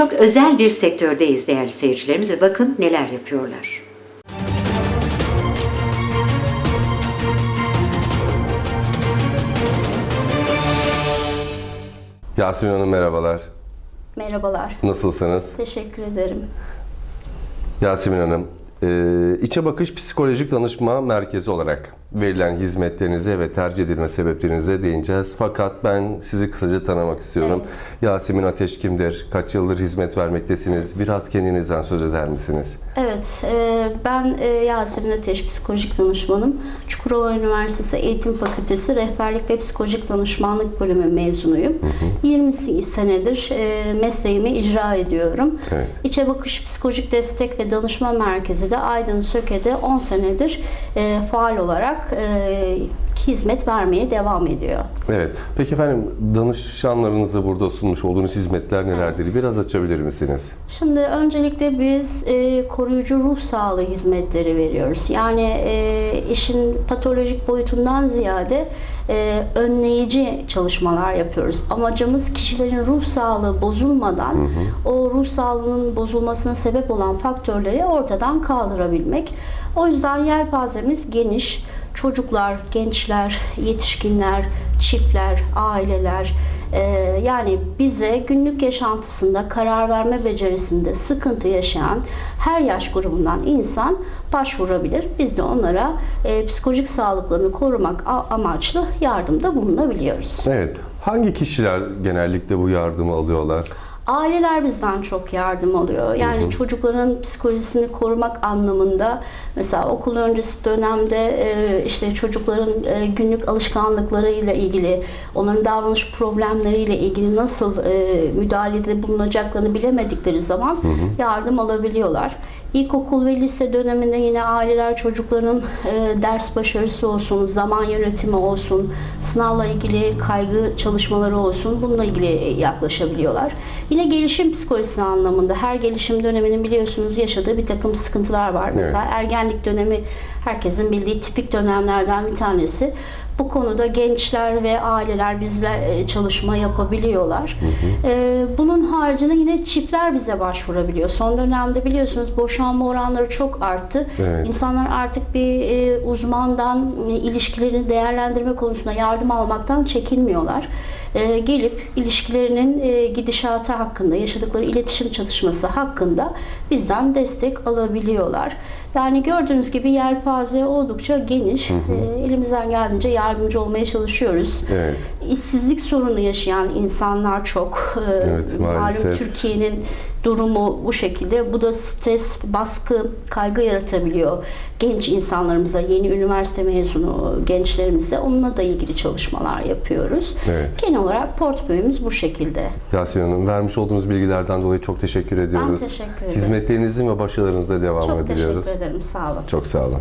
çok özel bir sektördeyiz değerli seyircilerimiz ve bakın neler yapıyorlar. Yasemin Hanım merhabalar. Merhabalar. Nasılsınız? Teşekkür ederim. Yasemin Hanım, e, İçe Bakış Psikolojik Danışma Merkezi olarak verilen hizmetlerinize ve tercih edilme sebeplerinize değineceğiz. Fakat ben sizi kısaca tanımak istiyorum. Yasemin Ateş kimdir? Kaç yıldır hizmet vermektesiniz? Biraz kendinizden söz eder misiniz? Evet, e, ben e, Yasemin Ateş, psikolojik danışmanım. Çukurova Üniversitesi Eğitim Fakültesi Rehberlik ve Psikolojik Danışmanlık Bölümü mezunuyum. 20 senedir e, mesleğimi icra ediyorum. Evet. İçe Bakış Psikolojik Destek ve Danışma Merkezi de Aydın Söke'de 10 senedir e, faal olarak e, hizmet vermeye devam ediyor. Evet. Peki efendim danışanlarınıza burada sunmuş olduğunuz hizmetler nelerdir? Biraz açabilir misiniz? Şimdi öncelikle biz e, koruyucu ruh sağlığı hizmetleri veriyoruz. Yani e, işin patolojik boyutundan ziyade e, önleyici çalışmalar yapıyoruz. Amacımız kişilerin ruh sağlığı bozulmadan o ruh sağlığının bozulmasına sebep olan faktörleri ortadan kaldırabilmek. O yüzden yelpazemiz geniş. Çocuklar, gençler, yetişkinler, çiftler, aileler, ee, yani bize günlük yaşantısında karar verme becerisinde sıkıntı yaşayan her yaş grubundan insan başvurabilir. Biz de onlara e, psikolojik sağlıklarını korumak amaçlı yardımda bulunabiliyoruz. Evet. Hangi kişiler genellikle bu yardımı alıyorlar? Aileler bizden çok yardım alıyor. Yani çocukların psikolojisini korumak anlamında mesela okul öncesi dönemde e, işte çocukların e, günlük alışkanlıklarıyla ilgili, onların davranış problemleriyle ilgili nasıl e, müdahalede bulunacaklarını bilemedikleri zaman yardım alabiliyorlar. İlkokul ve lise döneminde yine aileler çocukların e, ders başarısı olsun, zaman yönetimi olsun, sınavla ilgili kaygı çalışmaları olsun bununla ilgili yaklaşabiliyorlar. Yine gelişim psikolojisi anlamında her gelişim döneminin biliyorsunuz yaşadığı bir takım sıkıntılar var. Mesela ergenlik dönemi herkesin bildiği tipik dönemlerden bir tanesi. Bu konuda gençler ve aileler bizle e, çalışma yapabiliyorlar. E, Bunun haricinde yine çiftler bize başvurabiliyor. Son dönemde biliyorsunuz boşanma oranları çok arttı. Evet. İnsanlar artık bir e, uzmandan e, ilişkilerini değerlendirme konusunda yardım almaktan çekinmiyorlar. E, gelip ilişkilerinin e, gidişatı hakkında, yaşadıkları iletişim çalışması hakkında bizden destek alabiliyorlar. Yani gördüğünüz gibi yelpaze oldukça geniş. E, elimizden geldiğince yardımcı olmaya çalışıyoruz. Evet. İşsizlik sorunu yaşayan insanlar çok. E, Evet, malum maalesef. Türkiye'nin durumu bu şekilde. Bu da stres, baskı, kaygı yaratabiliyor. Genç insanlarımıza, yeni üniversite mezunu gençlerimize onunla da ilgili çalışmalar yapıyoruz. Evet. Genel olarak portföyümüz bu şekilde. Yasemin Hanım vermiş olduğunuz bilgilerden dolayı çok teşekkür ediyoruz. teşekkür ederim. Hizmetlerinizin ve başarılarınızda devam Çok ediyoruz. teşekkür ederim. Sağ olun. Çok sağ olun.